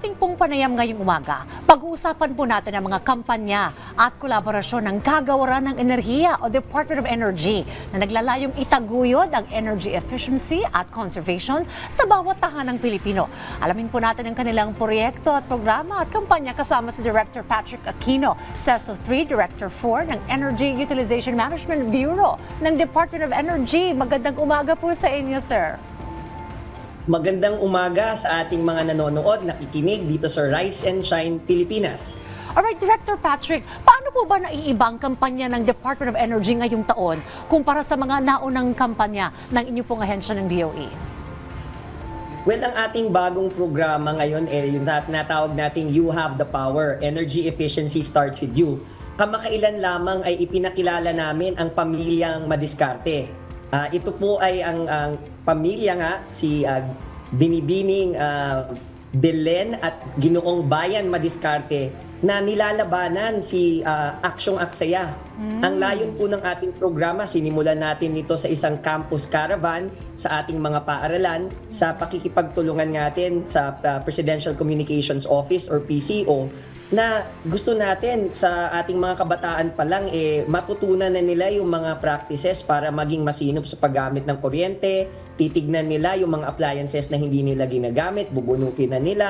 pong panayam ngayong umaga, pag-uusapan po natin ang mga kampanya at kolaborasyon ng kagawaran ng enerhiya o Department of Energy na naglalayong itaguyod ang energy efficiency at conservation sa bawat tahanang Pilipino. Alamin po natin ang kanilang proyekto at programa at kampanya kasama si Director Patrick Aquino, CESO 3, Director 4 ng Energy Utilization Management Bureau ng Department of Energy. Magandang umaga po sa inyo, sir. Magandang umaga sa ating mga nanonood, nakikinig dito sa Rise and Shine Pilipinas. Alright, Director Patrick, paano po ba naiiba ang kampanya ng Department of Energy ngayong taon kumpara sa mga naunang kampanya ng inyo pong ahensya ng? DOE? Well, ang ating bagong programa ngayon eh, yung nat- natawag nating You Have the Power, Energy Efficiency Starts With You. Kamakailan lamang ay ipinakilala namin ang pamilyang Madiskarte. Ah, ito po ay ang, ang pamilya nga, si ah, Binibining ah, Belen at Ginoong Bayan Madiskarte na nilalabanan si ah, Aksyong Aksaya. Ang layon po ng ating programa, sinimulan natin ito sa isang campus caravan sa ating mga paaralan sa pakikipagtulungan natin sa ah, Presidential Communications Office or PCO na gusto natin sa ating mga kabataan pa lang eh matutunan na nila yung mga practices para maging masinop sa paggamit ng kuryente, titignan nila yung mga appliances na hindi nila ginagamit, bubunutin na nila,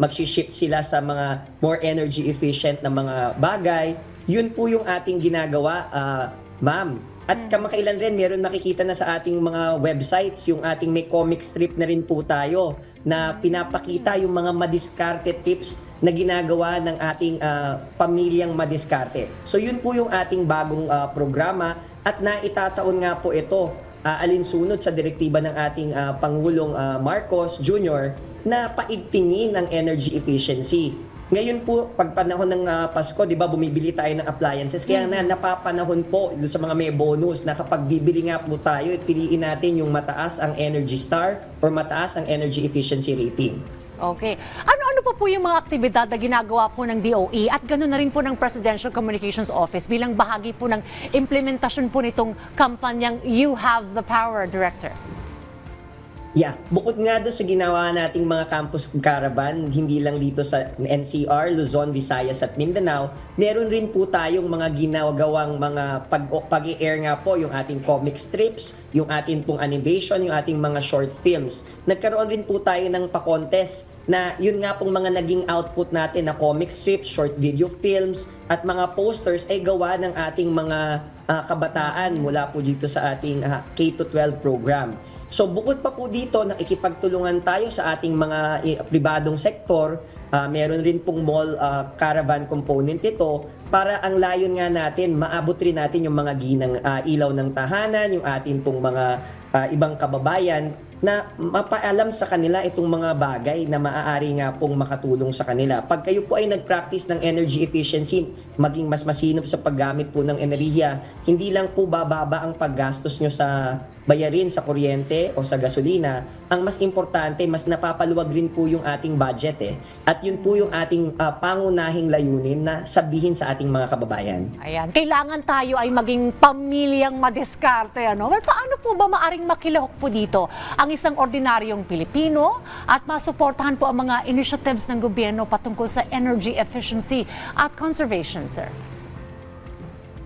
mag-shift sila sa mga more energy efficient na mga bagay. Yun po yung ating ginagawa, ah, ma'am. At kamakailan rin, meron nakikita na sa ating mga websites, yung ating may comic strip na rin po tayo na pinapakita yung mga madiskarte tips na ginagawa ng ating ah, pamilyang madiskarte. So yun po yung ating bagong ah, programa at naitataon nga po ito ah, alinsunod sa direktiba ng ating ah, Pangulong ah, Marcos Jr. na paigtingin ang energy efficiency. Ngayon po, pag panahon ng ah, Pasko, di ba, bumibili tayo ng appliances. Kaya na napapanahon po sa mga may bonus na kapag bibili nga po tayo, piliin natin yung mataas ang Energy Star or mataas ang Energy Efficiency Rating. Okay. Ano-ano pa po yung mga aktibidad na ginagawa po ng DOE at ganoon na rin po ng Presidential Communications Office bilang bahagi po ng implementasyon po nitong kampanyang You Have the Power, Director? Yeah, bukod nga doon sa ginawa nating mga campus caravan, hindi lang dito sa NCR, Luzon, Visayas at Mindanao, meron rin po tayong mga ginagawang mga pag pag-air nga po yung ating comic strips, yung ating pong animation, yung ating mga short films. Nagkaroon rin po tayo ng pa-contest na yun nga pong mga naging output natin na comic strips, short video films, at mga posters ay gawa ng ating mga ah, kabataan mula po dito sa ating ah, K-12 program. So bukod pa po dito, nakikipagtulungan tayo sa ating mga eh, pribadong sektor. Ah, meron rin pong mall ah, caravan component ito para ang layon nga natin, maabot rin natin yung mga ginang ah, ilaw ng tahanan, yung atin pong mga ah, ibang kababayan na mapaalam sa kanila itong mga bagay na maaari nga pong makatulong sa kanila. Pag kayo po ay nag-practice ng energy efficiency, maging mas masinop sa paggamit po ng enerhiya, hindi lang po bababa ang paggastos nyo sa bayarin sa kuryente o sa gasolina, ang mas importante, mas napapaluwag rin po yung ating budget eh. At yun po yung ating ah, pangunahing layunin na sabihin sa ating mga kababayan. Ayan, kailangan tayo ay maging pamilyang madiskarte. Ano? Well, paano po ba maaring makilahok po dito ang isang ordinaryong Pilipino at masuportahan po ang mga initiatives ng gobyerno patungkol sa energy efficiency at conservation, sir?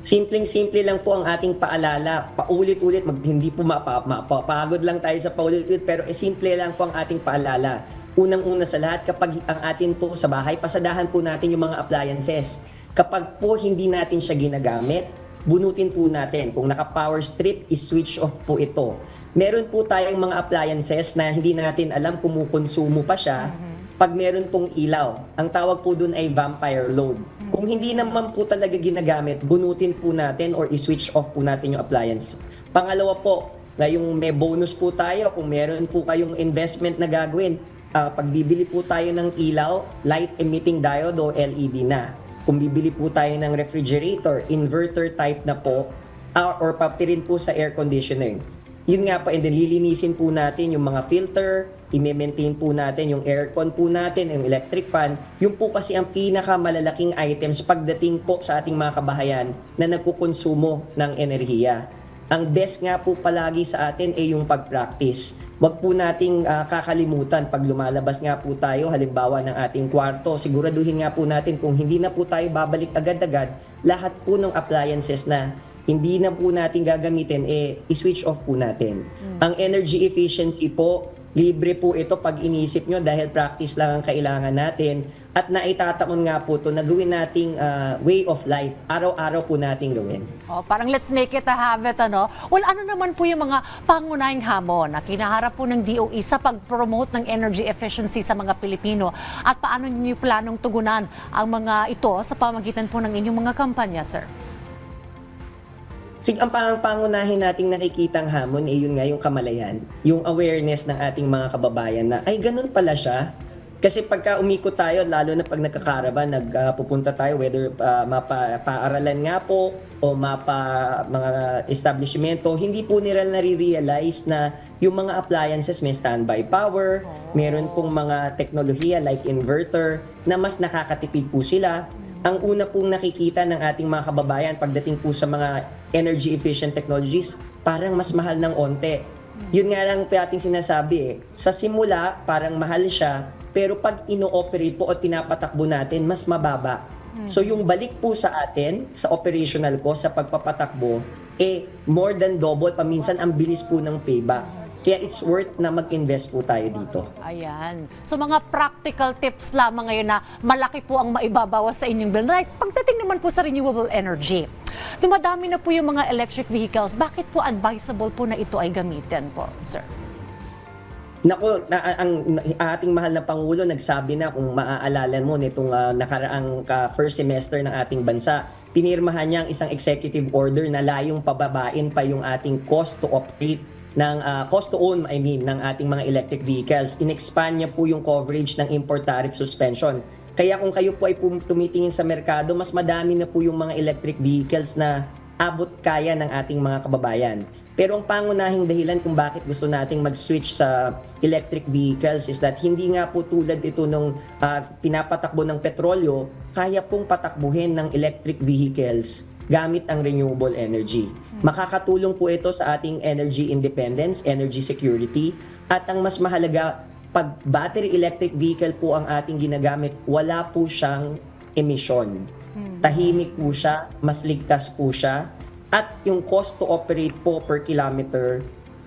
Simpleng-simple lang po ang ating paalala. Paulit-ulit, mag, hindi po mapa, mapapagod lang tayo sa paulit-ulit, pero eh, simple lang po ang ating paalala. Unang-una sa lahat, kapag ang atin po sa bahay, pasadahan po natin yung mga appliances. Kapag po hindi natin siya ginagamit, bunutin po natin. Kung naka-power strip, is-switch off po ito. Meron po tayong mga appliances na hindi natin alam kumukonsumo pa siya pag meron pong ilaw. Ang tawag po dun ay vampire load. Kung hindi naman po talaga ginagamit, bunutin po natin or i-switch off po natin yung appliance. Pangalawa po, ngayong may bonus po tayo, kung meron po kayong investment na gagawin, ah, pag bibili po tayo ng ilaw, light emitting diode o LED na. Kung bibili po tayo ng refrigerator, inverter type na po, ah, or pati rin po sa air conditioning yun nga po, and then lilinisin po natin yung mga filter, i-maintain po natin yung aircon po natin, yung electric fan. Yung po kasi ang pinakamalalaking items pagdating po sa ating mga kabahayan na nagkukonsumo ng enerhiya. Ang best nga po palagi sa atin ay yung pag-practice. Wag po nating ah, kakalimutan pag lumalabas nga po tayo, halimbawa ng ating kwarto, siguraduhin nga po natin kung hindi na po tayo babalik agad-agad, lahat po ng appliances na hindi na po natin gagamitin, eh, i-switch off po natin. Ang energy efficiency po, libre po ito pag inisip nyo dahil practice lang ang kailangan natin. At naitataon nga po ito na gawin nating ah, way of life. Araw-araw po nating gawin. Oh, parang let's make it a habit, ano? Well, ano naman po yung mga pangunahing hamon na kinaharap po ng DOE sa pag-promote ng energy efficiency sa mga Pilipino? At paano niyo planong tugunan ang mga ito sa pamagitan po ng inyong mga kampanya, sir? Sig ang pang pangunahin nating nakikitang hamon ay yun nga yung kamalayan, yung awareness ng ating mga kababayan na ay ganun pala siya. Kasi pagka umikot tayo, lalo na pag nagkakaraban, nagpupunta tayo, whether uh, mapa, paaralan nga po o mapa mga establishmento, hindi po nila nare-realize na yung mga appliances may standby power, meron pong mga teknolohiya like inverter na mas nakakatipid po sila ang una pong nakikita ng ating mga kababayan pagdating po sa mga energy efficient technologies, parang mas mahal ng onte. Yun nga lang ating sinasabi eh. Sa simula, parang mahal siya, pero pag ino-operate po o pinapatakbo natin, mas mababa. So yung balik po sa atin, sa operational ko, sa pagpapatakbo, eh more than double, paminsan ang bilis po ng payback. Kaya it's worth na mag-invest po tayo dito. Ayan. So mga practical tips lamang ngayon na malaki po ang maibabawas sa inyong bill. Like, pagdating naman po sa renewable energy, dumadami na po yung mga electric vehicles. Bakit po advisable po na ito ay gamitin po, sir? Nako, na, ang, ating mahal na Pangulo nagsabi na kung maaalala mo nitong ah, nakaraang ka first semester ng ating bansa, pinirmahan niya ang isang executive order na layong pababain pa yung ating cost to operate ng ah, cost to own, I mean, ng ating mga electric vehicles. In-expand niya po yung coverage ng import tariff suspension. Kaya kung kayo po ay tumitingin sa merkado, mas madami na po yung mga electric vehicles na abot kaya ng ating mga kababayan. Pero ang pangunahing dahilan kung bakit gusto nating mag-switch sa electric vehicles is that hindi nga po tulad ito nung ah, pinapatakbo ng petrolyo, kaya pong patakbuhin ng electric vehicles gamit ang renewable energy. Makakatulong po ito sa ating energy independence, energy security, at ang mas mahalaga, pag battery electric vehicle po ang ating ginagamit, wala po siyang emission. Tahimik po siya, mas ligtas po siya, at yung cost to operate po per kilometer,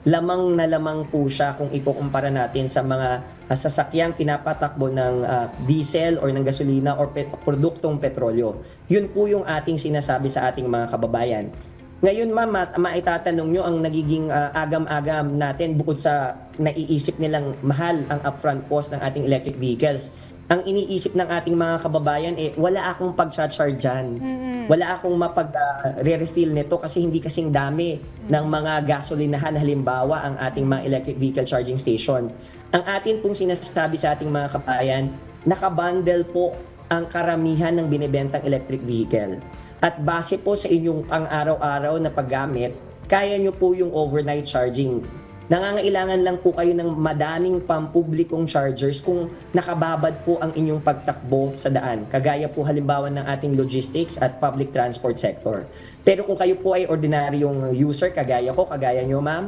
lamang na lamang po siya kung ikukumpara natin sa mga ah, sasakyang pinapatakbo ng ah, diesel or ng gasolina or pe- produktong petrolyo. Yun po yung ating sinasabi sa ating mga kababayan. Ngayon ma'am, ma- maitatanong nyo ang nagiging ah, agam-agam natin bukod sa naiisip nilang mahal ang upfront cost ng ating electric vehicles. Ang iniisip ng ating mga kababayan eh, wala akong pag-charge dyan. Wala akong mapag-refill nito kasi hindi kasing dami ng mga gasolinahan halimbawa ang ating mga electric vehicle charging station. Ang atin pong sinasabi sa ating mga kabayan, nakabundle po ang karamihan ng binibentang electric vehicle. At base po sa inyong pang-araw-araw na paggamit, kaya nyo po yung overnight charging. Nangangailangan lang po kayo ng madaming pampublikong chargers kung nakababad po ang inyong pagtakbo sa daan. Kagaya po halimbawa ng ating logistics at public transport sector. Pero kung kayo po ay ordinaryong user, kagaya ko, kagaya nyo ma'am,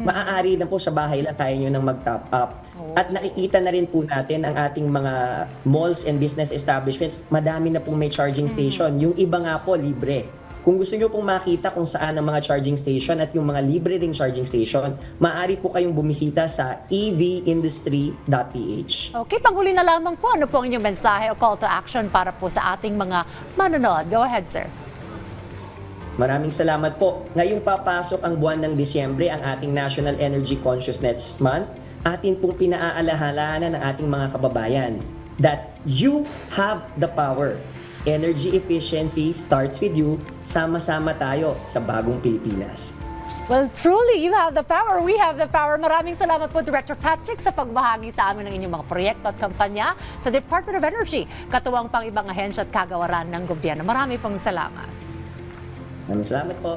maaari na po sa bahay lang kaya nyo nang mag-top up. At nakikita na rin po natin ang ating mga malls and business establishments, madami na pong may charging station. Yung iba nga po, libre. Kung gusto nyo pong makita kung saan ang mga charging station at yung mga libre ring charging station, maaari po kayong bumisita sa evindustry.ph. Okay, panghuli na lamang po. Ano po ang inyong mensahe o call to action para po sa ating mga manonood? Go ahead, sir. Maraming salamat po. Ngayong papasok ang buwan ng Disyembre, ang ating National Energy Consciousness Month, atin pong pinaalalahanan ng ating mga kababayan that you have the power. Energy efficiency starts with you. Sama-sama tayo sa bagong Pilipinas. Well, truly, you have the power. We have the power. Maraming salamat po, Director Patrick, sa pagbahagi sa amin ng inyong mga proyekto at kampanya sa Department of Energy, katuwang pang ibang ahensya at kagawaran ng gobyerno. Marami pong salamat. Maraming salamat po.